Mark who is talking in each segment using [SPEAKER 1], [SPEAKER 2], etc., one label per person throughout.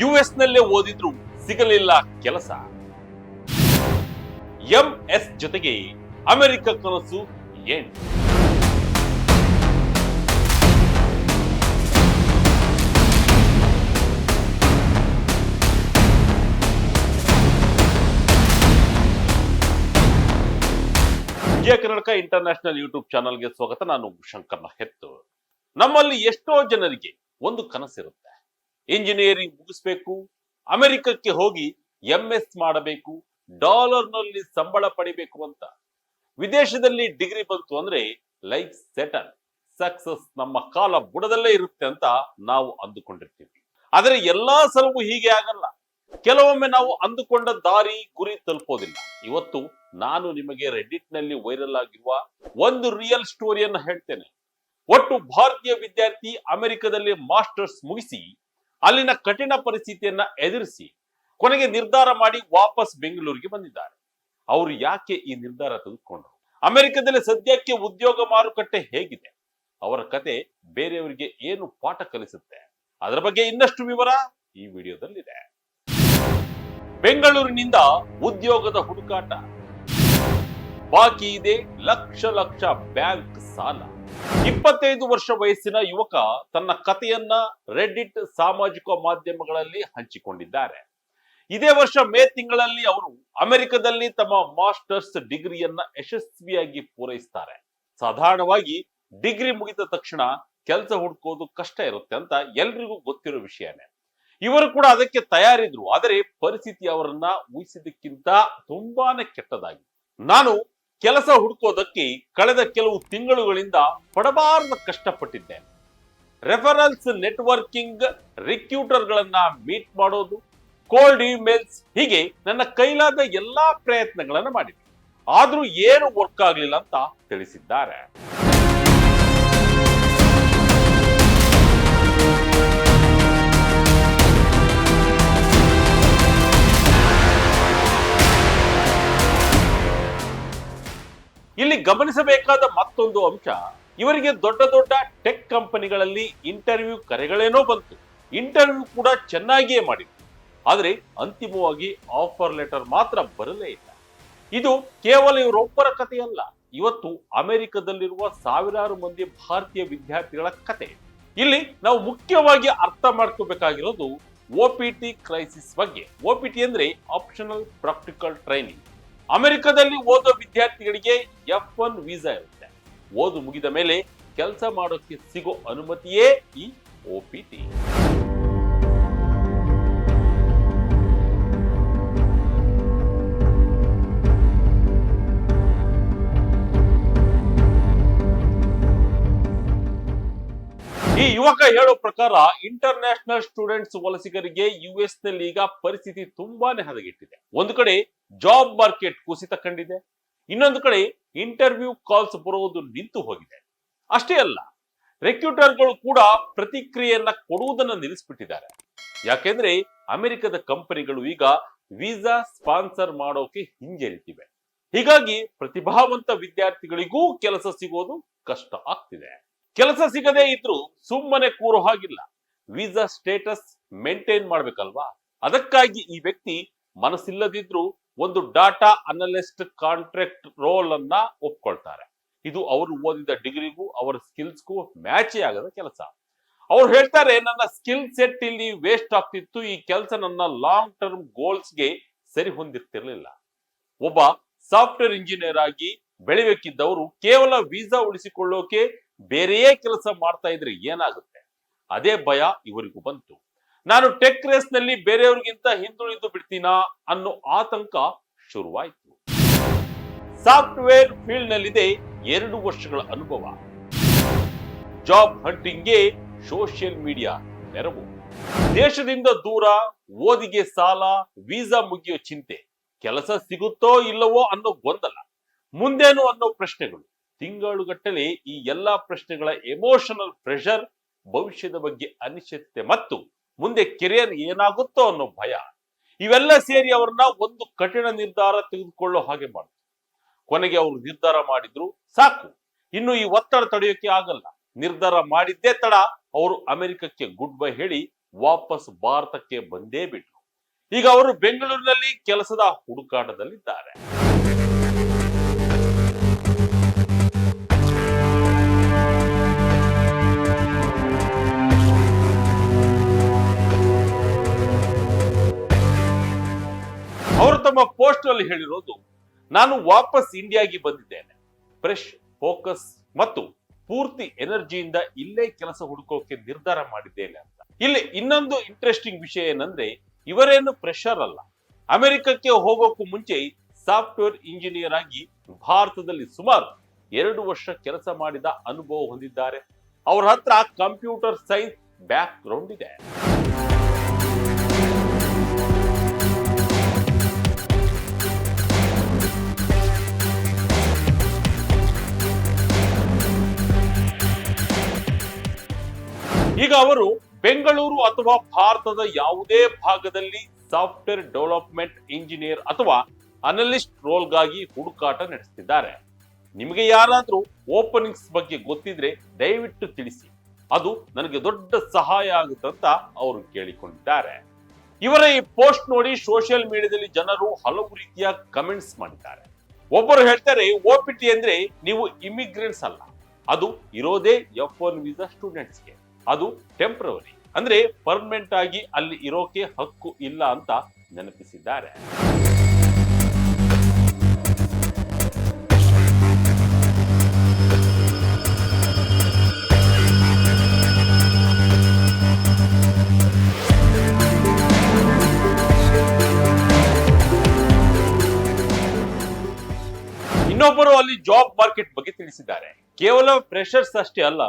[SPEAKER 1] U S ನಲ್ಲೇ ಓದಿದ್ರು ಸಿಗಲಿಲ್ಲ ಕೆಲಸ. ಎಂ ಎಸ್ ಜೊತೆಗೆ ಅಮೆರಿಕ ಕನಸು ಏನ್? ವಿಜಯ ಕರ್ನಾಟಕ ಇಂಟರ್ನ್ಯಾಷನಲ್ ಯೂಟ್ಯೂಬ್ ಚಾನಲ್ಗೆ ಸ್ವಾಗತ. ನಾನು ಶಂಕರ್ನ ಹೆತ್ತು. ನಮ್ಮಲ್ಲಿ ಎಷ್ಟೋ ಜನರಿಗೆ ಒಂದು ಕನಸಿರುತ್ತೆ. ಇಂಜಿನಿಯರಿಂಗ್ ಮುಗಿಸ್ಬೇಕು, ಅಮೆರಿಕಕ್ಕೆ ಹೋಗಿ ಎಂ ಎಸ್ ಮಾಡಬೇಕು, ಡಾಲರ್ನಲ್ಲಿ ಸಂಬಳ ಪಡಿಬೇಕು ಅಂತ. ವಿದೇಶದಲ್ಲಿ ಡಿಗ್ರಿ ಬಂತು ಅಂದ್ರೆ ಲೈಫ್ ಸೆಟಲ್, ಸಕ್ಸಸ್ ನಮ್ಮ ಕಾಲ ಬುಡದಲ್ಲೇ ಇರುತ್ತೆ ಅಂತ ನಾವು ಅಂದುಕೊಂಡಿರ್ತೀವಿ. ಆದರೆ ಎಲ್ಲಾ ಸಲವೂ ಹೀಗೆ ಆಗಲ್ಲ. ಕೆಲವೊಮ್ಮೆ ನಾವು ಅಂದುಕೊಂಡ ದಾರಿ, ಗುರಿ ತಲುಪೋದಿಲ್ಲ. ಇವತ್ತು ನಾನು ನಿಮಗೆ ರೆಡಿಟ್ನಲ್ಲಿ ವೈರಲ್ ಆಗಿರುವ ಒಂದು ರಿಯಲ್ ಸ್ಟೋರಿಯನ್ನ ಹೇಳ್ತೇನೆ. ಒಟ್ಟು ಭಾರತೀಯ ವಿದ್ಯಾರ್ಥಿ ಅಮೆರಿಕದಲ್ಲಿ ಮಾಸ್ಟರ್ಸ್ ಮುಗಿಸಿ ಅಲ್ಲಿನ ಕಠಿಣ ಪರಿಸ್ಥಿತಿಯನ್ನ ಎದುರಿಸಿ ಕೊನೆಗೆ ನಿರ್ಧಾರ ಮಾಡಿ ವಾಪಸ್ ಬೆಂಗಳೂರಿಗೆ ಬಂದಿದ್ದಾರೆ. ಅವರು ಯಾಕೆ ಈ ನಿರ್ಧಾರ ತೆಗೆದುಕೊಂಡರು? ಅಮೆರಿಕದಲ್ಲಿ ಸದ್ಯಕ್ಕೆ ಉದ್ಯೋಗ ಮಾರುಕಟ್ಟೆ ಹೇಗಿದೆ? ಅವರ ಕತೆ ಬೇರೆಯವರಿಗೆ ಏನು ಪಾಠ ಕಲಿಸುತ್ತೆ? ಅದರ ಬಗ್ಗೆ ಇನ್ನಷ್ಟು ವಿವರ ಈ ವಿಡಿಯೋದಲ್ಲಿದೆ. ಬೆಂಗಳೂರಿನಿಂದ ಉದ್ಯೋಗದ ಹುಡುಕಾಟ. ಬಾಕಿ ಇದೆ ಲಕ್ಷ ಲಕ್ಷ ಬ್ಯಾಂಕ್ ಸಾಲ. ಇಪ್ಪತ್ತೈದು ವರ್ಷ ವಯಸ್ಸಿನ ಯುವಕ ತನ್ನ ಕಥೆಯನ್ನ ರೆಡ್ಡಿಟ್ ಸಾಮಾಜಿಕ ಮಾಧ್ಯಮಗಳಲ್ಲಿ ಹಂಚಿಕೊಂಡಿದ್ದಾರೆ. ಇದೇ ವರ್ಷ ಮೇ ತಿಂಗಳಲ್ಲಿ ಅವರು ಅಮೆರಿಕದಲ್ಲಿ ತಮ್ಮ ಮಾಸ್ಟರ್ಸ್ ಡಿಗ್ರಿಯನ್ನ ಯಶಸ್ವಿಯಾಗಿ ಪೂರೈಸ್ತಾರೆ. ಸಾಧಾರಣವಾಗಿ ಡಿಗ್ರಿ ಮುಗಿದ ತಕ್ಷಣ ಕೆಲಸ ಹುಡ್ಕೋದು ಕಷ್ಟ ಇರುತ್ತೆ ಅಂತ ಎಲ್ರಿಗೂ ಗೊತ್ತಿರೋ ವಿಷಯನೇ. ಇವರು ಕೂಡ ಅದಕ್ಕೆ ತಯಾರಿದ್ರು, ಆದರೆ ಪರಿಸ್ಥಿತಿ ಅವರನ್ನ ಊಹಿಸಿದ್ದಕ್ಕಿಂತ ತುಂಬಾನೇ ಕೆಟ್ಟದಾಗಿ. ನಾನು ಕೆಲಸ ಹುಡುಕೋದಕ್ಕೆ ಕಳೆದ ಕೆಲವು ತಿಂಗಳುಗಳಿಂದ ಪಡಬಾರದ ಕಷ್ಟಪಟ್ಟಿದ್ದೆ. ರೆಫರೆನ್ಸ್ ನೆಟ್ವರ್ಕಿಂಗ್ ರಿಕ್ಯೂಟರ್ಗಳನ್ನ ಮೀಟ್ ಮಾಡೋದು ಕೋಲ್ಡ್ ಇಮೇಲ್ಸ್ ಹೀಗೆ ನನ್ನ ಕೈಲಾದ ಎಲ್ಲಾ ಪ್ರಯತ್ನಗಳನ್ನು ಮಾಡಿದೆ ಆದ್ರೂ ಏನು ವರ್ಕ್ ಆಗಲಿಲ್ಲ ಅಂತ ತಿಳಿಸಿದ್ದಾರೆ. ಗಮನಿಸಬೇಕಾದ ಮತ್ತೊಂದು ಅಂಶ, ಇವರಿಗೆ ದೊಡ್ಡ ದೊಡ್ಡ ಟೆಕ್ ಕಂಪನಿಗಳಲ್ಲಿ ಇಂಟರ್ವ್ಯೂ ಕರೆಗಳೇನೋ ಬಂತು. ಇಂಟರ್ವ್ಯೂ ಕೂಡ ಚೆನ್ನಾಗಿಯೇ ಮಾಡಿತ್ತು ಆದರೆ ಅಂತಿಮವಾಗಿ ಆಫರ್ ಲೆಟರ್ ಮಾತ್ರ ಬರಲೇ ಇಲ್ಲ. ಇದು ಕೇವಲ ಇವರೊಬ್ಬರ ಕಥೆಯಲ್ಲ, ಇವತ್ತು ಅಮೆರಿಕದಲ್ಲಿರುವ ಸಾವಿರಾರು ಮಂದಿ ಭಾರತೀಯ ವಿದ್ಯಾರ್ಥಿಗಳ ಕತೆ. ಇಲ್ಲಿ ನಾವು ಮುಖ್ಯವಾಗಿ ಅರ್ಥ ಮಾಡ್ಕೋಬೇಕಾಗಿರೋದು ಒ ಪಿ ಟಿ ಕ್ರೈಸಿಸ್ ಬಗ್ಗೆ. ಒ ಪಿ ಟಿ ಅಂದ್ರೆ ಆಪ್ಷನಲ್ ಪ್ರಾಕ್ಟಿಕಲ್ ಟ್ರೈನಿಂಗ್ ಅಮೆರಿಕದಲ್ಲಿ ಓದೋ ವಿದ್ಯಾರ್ಥಿಗಳಿಗೆ ಎಫ್ ಒನ್ ವೀಸಾ ಇರುತ್ತೆ. ಓದು ಮುಗಿದ ಮೇಲೆ ಕೆಲಸ ಮಾಡೋಕೆ ಸಿಗೋ ಅನುಮತಿಯೇ ಈ ಒ ಪಿ ಟಿ. ಈ ಯುವಕ ಹೇಳೋ ಪ್ರಕಾರ ಇಂಟರ್ನ್ಯಾಷನಲ್ ಸ್ಟೂಡೆಂಟ್ಸ್ ವಲಸಿಗರಿಗೆ ಯು ಎಸ್ನಲ್ಲಿ ಈಗ ಪರಿಸ್ಥಿತಿ ತುಂಬಾನೇ ಹದಗೆಟ್ಟಿದೆ. ಒಂದು ಕಡೆ ಜಾಬ್ ಮಾರ್ಕೆಟ್ ಕುಸಿತ ಕಂಡಿದೆ. ಇನ್ನೊಂದು ಕಡೆ ಇಂಟರ್ವ್ಯೂ ಕಾಲ್ಸ್ ಬರುವುದು ನಿಂತು ಹೋಗಿದೆ. ಅಷ್ಟೇ ಅಲ್ಲ ರೆಕ್ಯೂಟರ್ಗಳು ಕೂಡ ಪ್ರತಿಕ್ರಿಯೆಯನ್ನ ಕೊಡುವುದನ್ನ ನಿಲ್ಲಿಸ್ಬಿಟ್ಟಿದ್ದಾರೆ. ಯಾಕೆಂದ್ರೆ ಅಮೆರಿಕದ ಕಂಪನಿಗಳು ಈಗ ವೀಸಾ ಸ್ಪಾನ್ಸರ್ ಮಾಡೋಕೆ ಹಿಂಜರಿತಿವೆ. ಹೀಗಾಗಿ ಪ್ರತಿಭಾವಂತ ವಿದ್ಯಾರ್ಥಿಗಳಿಗೂ ಕೆಲಸ ಸಿಗೋದು ಕಷ್ಟ ಆಗ್ತಿದೆ. ಕೆಲಸ ಸಿಗದೇ ಇದ್ರೂ ಸುಮ್ಮನೆ ಕೂರೋ ಹಾಗಿಲ್ಲ. ವೀಸಾ ಸ್ಟೇಟಸ್ ಮೇಂಟೈನ್ ಮಾಡ್ಬೇಕಲ್ವಾ? ಅದಕ್ಕಾಗಿ ಈ ವ್ಯಕ್ತಿ ಮನಸ್ಸಿಲ್ಲದಿದ್ರೂ ಒಂದು ಡಾಟಾ ಅನಲಿಸ್ಟ್ ಕಾಂಟ್ರಾಕ್ಟ್ ರೋಲ್ ಅನ್ನ ಒಪ್ಕೊಳ್ತಾರೆ. ಇದು ಅವರು ಓದಿದ ಡಿಗ್ರಿಗೂ, ಅವರ ಸ್ಕಿಲ್ಸ್ಗೂ ಮ್ಯಾಚಿ ಆಗದ ಕೆಲಸ. ಅವ್ರು ಹೇಳ್ತಾರೆ, ನನ್ನ ಸ್ಕಿಲ್ ಸೆಟ್ ಇಲ್ಲಿ ವೇಸ್ಟ್ ಆಗ್ತಿತ್ತು, ಈ ಕೆಲಸ ನನ್ನ ಲಾಂಗ್ ಟರ್ಮ್ ಗೋಲ್ಸ್ಗೆ ಸರಿ ಹೊಂದಿರ್ತಿರ್ಲಿಲ್ಲ. ಒಬ್ಬ ಸಾಫ್ಟ್ವೇರ್ ಇಂಜಿನಿಯರ್ ಆಗಿ ಬೆಳಿಬೇಕಿದ್ದವರು ಕೇವಲ ವೀಸಾ ಉಳಿಸಿಕೊಳ್ಳೋಕೆ ಬೇರೆಯೇ ಕೆಲಸ ಮಾಡ್ತಾ ಇದ್ರೆ ಏನಾಗುತ್ತೆ? ಅದೇ ಭಯ ಇವರಿಗೂ ಬಂತು. ನಾನು ಟೆಕ್ ರೇಸ್ನಲ್ಲಿ ಬೇರೆಯವ್ರಿಗಿಂತ ಹಿಂದುಳಿದು ಬಿಡ್ತೀನಾ ಅನ್ನೋ ಆತಂಕ ಶುರುವಾಯಿತು. ಸಾಫ್ಟ್ವೇರ್ ಫೀಲ್ಡ್ ನಲ್ಲಿದೆ ಎರಡು ವರ್ಷಗಳ ಅನುಭವ. ಜಾಬ್ ಹಂಟಿಂಗ್ಗೆ ಸೋಷಿಯಲ್ ಮೀಡಿಯಾ ನೆರವು. ದೇಶದಿಂದ ದೂರ, ಓದಿಗೆ ಸಾಲ, ವೀಸಾ ಮುಗಿಯೋ ಚಿಂತೆ. ಕೆಲಸ ಸಿಗುತ್ತೋ ಇಲ್ಲವೋ ಅನ್ನೋ ಗೊಂದಲ. ಮುಂದೇನು ಅನ್ನೋ ಪ್ರಶ್ನೆಗಳು. ತಿಂಗಳುಗಟ್ಟಲೆ ಈ ಎಲ್ಲಾ ಪ್ರಶ್ನೆಗಳ ಎಮೋಷನಲ್ ಪ್ರೆಷರ್ ಭವಿಷ್ಯದ ಬಗ್ಗೆ ಅನಿಶ್ಚಿತತೆ ಮತ್ತು ಮುಂದೆ ಕೆರಿಯರ್ ಏನಾಗುತ್ತೋ ಅನ್ನೋ ಭಯ. ಇವೆಲ್ಲ ಸೇರಿ ಅವ್ರನ್ನ ಒಂದು ಕಠಿಣ ನಿರ್ಧಾರ ತೆಗೆದುಕೊಳ್ಳೋ ಹಾಗೆ ಮಾಡಿದ್ರು ಕೊನೆಗೆ ಅವರು ನಿರ್ಧಾರ ಮಾಡಿದ್ರು, ಸಾಕು. ಇನ್ನು ಈ ಒತ್ತಡ ತಡೆಯೋಕೆ ಆಗಲ್ಲ. ನಿರ್ಧಾರ ಮಾಡಿದ್ದೇ ತಡ, ಅವರು ಅಮೆರಿಕಕ್ಕೆ ಗುಡ್ ಬೈ ಹೇಳಿ ವಾಪಸ್ ಭಾರತಕ್ಕೆ ಬಂದೇ ಬಿಟ್ರು. ಈಗ ಅವರು ಬೆಂಗಳೂರಿನಲ್ಲಿ ಕೆಲಸದ ಹುಡುಕಾಟದಲ್ಲಿದ್ದಾರೆ. ಅವರು ತಮ್ಮ ಪೋಸ್ಟ್ ಅಲ್ಲಿ ಹೇಳಿರೋದು, ನಾನು ವಾಪಸ್ ಇಂಡಿಯಾಗೆ ಬಂದಿದ್ದೇನೆ. ಫ್ರೆಶ್ ಫೋಕಸ್ ಮತ್ತು ಪೂರ್ತಿ ಎನರ್ಜಿಯಿಂದ ಇಲ್ಲೇ ಕೆಲಸ ಹುಡುಕೋಕೆ ನಿರ್ಧಾರ ಮಾಡಿದ್ದೇನೆ ಅಂತ. ಇಲ್ಲಿ ಇನ್ನೊಂದು ಇಂಟ್ರೆಸ್ಟಿಂಗ್ ವಿಷಯ ಏನಂದ್ರೆ, ಇವರೇನು ಪ್ರೆಷರ್ ಅಲ್ಲ. ಅಮೆರಿಕಕ್ಕೆ ಹೋಗೋಕ್ಕೂ ಮುಂಚೆ ಸಾಫ್ಟ್ವೇರ್ ಇಂಜಿನಿಯರ್ ಆಗಿ ಭಾರತದಲ್ಲಿ ಸುಮಾರು ಎರಡು ವರ್ಷ ಕೆಲಸ ಮಾಡಿದ ಅನುಭವ ಹೊಂದಿದ್ದಾರೆ. ಅವ್ರ ಹತ್ರ ಕಂಪ್ಯೂಟರ್ ಸೈನ್ಸ್ ಬ್ಯಾಕ್ ಗ್ರೌಂಡ್ ಇದೆ. ಈಗ ಅವರು ಬೆಂಗಳೂರು ಅಥವಾ ಭಾರತದ ಯಾವುದೇ ಭಾಗದಲ್ಲಿ ಸಾಫ್ಟ್ವೇರ್ ಡೆವಲಪ್ಮೆಂಟ್ ಇಂಜಿನಿಯರ್ ಅಥವಾ ಅನಲಿಸ್ಟ್ ರೋಲ್ಗಾಗಿ ಹುಡುಕಾಟ ನಡೆಸುತ್ತಿದ್ದಾರೆ ನಿಮಗೆ ಯಾರಾದರೂ ಓಪನಿಂಗ್ಸ್ ಬಗ್ಗೆ ಗೊತ್ತಿದ್ರೆ ದಯವಿಟ್ಟು ತಿಳಿಸಿ. ಅದು ನನಗೆ ದೊಡ್ಡ ಸಹಾಯ ಆಗುತ್ತಂತ ಅವರು ಕೇಳಿಕೊಂಡಿದ್ದಾರೆ. ಇವರ ಈ ಪೋಸ್ಟ್ ನೋಡಿ ಸೋಷಿಯಲ್ ಮೀಡಿಯಾದಲ್ಲಿ ಜನರು ಹಲವು ರೀತಿಯ ಕಮೆಂಟ್ಸ್ ಮಾಡಿದ್ದಾರೆ. ಒಬ್ಬರು ಹೇಳ್ತಾರೆ ಓಪಿಟಿ ಅಂದ್ರೆ ನೀವು ಇಮಿಗ್ರೆಂಟ್ಸ್ ಅಲ್ಲ. ಅದು ಇರೋದೇ ಎಫ್ ಒನ್ ವೀಸಾ ಸ್ಟೂಡೆಂಟ್ಸ್ಗೆ ಅದು ಟೆಂಪ್ರವರಿ ಅಂದ್ರೆ ಪರ್ಮನೆಂಟ್ ಆಗಿ ಅಲ್ಲಿ ಇರೋಕೆ ಹಕ್ಕು ಇಲ್ಲ ಅಂತ ನೆನಪಿಸಿದ್ದಾರೆ. ಇನ್ನೊಬ್ಬರು ಅಲ್ಲಿ ಜಾಬ್ ಮಾರ್ಕೆಟ್ ಬಗ್ಗೆ ತಿಳಿಸಿದ್ದಾರೆ. ಕೇವಲ ಫ್ರೆಷರ್ಸ್ ಅಷ್ಟೇ ಅಲ್ಲ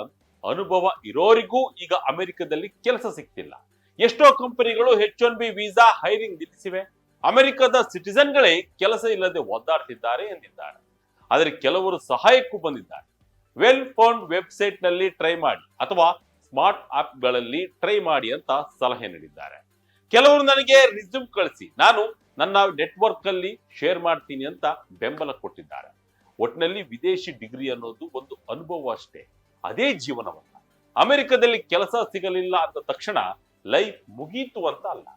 [SPEAKER 1] ಅನುಭವ ಇರೋರಿಗೂ ಈಗ ಅಮೆರಿಕದಲ್ಲಿ ಕೆಲಸ ಸಿಗ್ತಿಲ್ಲ ಎಷ್ಟೋ ಕಂಪನಿಗಳು H one B visa hiring ನಿಲ್ಲಿಸಿವೆ. ಅಮೆರಿಕದ ಸಿಟಿಸನ್ಗಳೇ ಕೆಲಸ ಇಲ್ಲದೆ ಒದ್ದಾಡ್ತಿದ್ದಾರೆ ಎಂದಿದ್ದಾರೆ. ಆದರೆ ಕೆಲವರು ಸಹಾಯಕ್ಕೂ ಬಂದಿದ್ದಾರೆ. ವೆಲ್ ಫೌಂಡ್ ವೆಬ್ಸೈಟ್ನಲ್ಲಿ ಟ್ರೈ ಮಾಡಿ ಅಥವಾ ಸ್ಮಾರ್ಟ್ ಆಪ್ಗಳಲ್ಲಿ ಟ್ರೈ ಮಾಡಿ ಅಂತ ಸಲಹೆ ನೀಡಿದ್ದಾರೆ. ಕೆಲವರು ನನಗೆ ರಿಸ್ಯೂಮ್ ಕಳಿಸಿ. ನಾನು ನನ್ನ ನೆಟ್ವರ್ಕ್ ಅಲ್ಲಿ ಶೇರ್ ಮಾಡ್ತೀನಿ ಅಂತ ಬೆಂಬಲ ಕೊಟ್ಟಿದ್ದಾರೆ. ಒಟ್ಟಿನಲ್ಲಿ ವಿದೇಶಿ ಡಿಗ್ರಿ ಅನ್ನೋದು ಒಂದು ಅನುಭವ ಅಷ್ಟೇ. ಅದೇ ಜೀವನವಲ್ಲ ಅಮೆರಿಕದಲ್ಲಿ ಕೆಲಸ ಸಿಗಲಿಲ್ಲ ಅಂದ ತಕ್ಷಣ ಲೈಫ್ ಮುಗೀತು ಅಂತ ಅಲ್ಲ.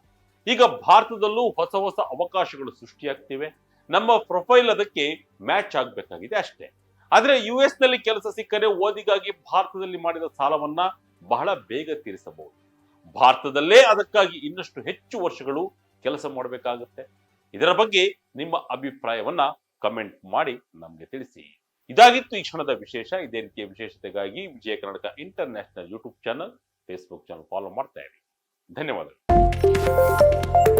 [SPEAKER 1] ಈಗ ಭಾರತದಲ್ಲೂ ಹೊಸ ಹೊಸ ಅವಕಾಶಗಳು ಸೃಷ್ಟಿಯಾಗ್ತಿವೆ. ನಮ್ಮ ಪ್ರೊಫೈಲ್ ಅದಕ್ಕೆ ಮ್ಯಾಚ್ ಆಗ್ಬೇಕಾಗಿದೆ ಅಷ್ಟೇ. ಆದರೆ ಯು ಎಸ್ನಲ್ಲಿ ಕೆಲಸ ಸಿಕ್ಕರೆ ಓದಿಗಾಗಿ ಭಾರತದಲ್ಲಿ ಮಾಡಿದ ಸಾಲವನ್ನ ಬಹಳ ಬೇಗ ತೀರಿಸಬಹುದು. ಭಾರತದಲ್ಲೇ ಅದಕ್ಕಾಗಿ ಇನ್ನಷ್ಟು ಹೆಚ್ಚು ವರ್ಷಗಳು ಕೆಲಸ ಮಾಡಬೇಕಾಗುತ್ತೆ. ಇದರ ಬಗ್ಗೆ ನಿಮ್ಮ ಅಭಿಪ್ರಾಯವನ್ನ ಕಮೆಂಟ್ ಮಾಡಿ ನಮಗೆ ತಿಳಿಸಿ. ಇದಾಗಿತ್ತು ಈ ಕ್ಷಣದ ವಿಶೇಷ. ಇದೇ ರೀತಿಯ ವಿಶೇಷತೆಗಾಗಿ Vijaya Karnataka international YouTube channel Facebook channel follow ಮಾಡ್ತಾ ಇರಿ. ಧನ್ಯವಾದಗಳು.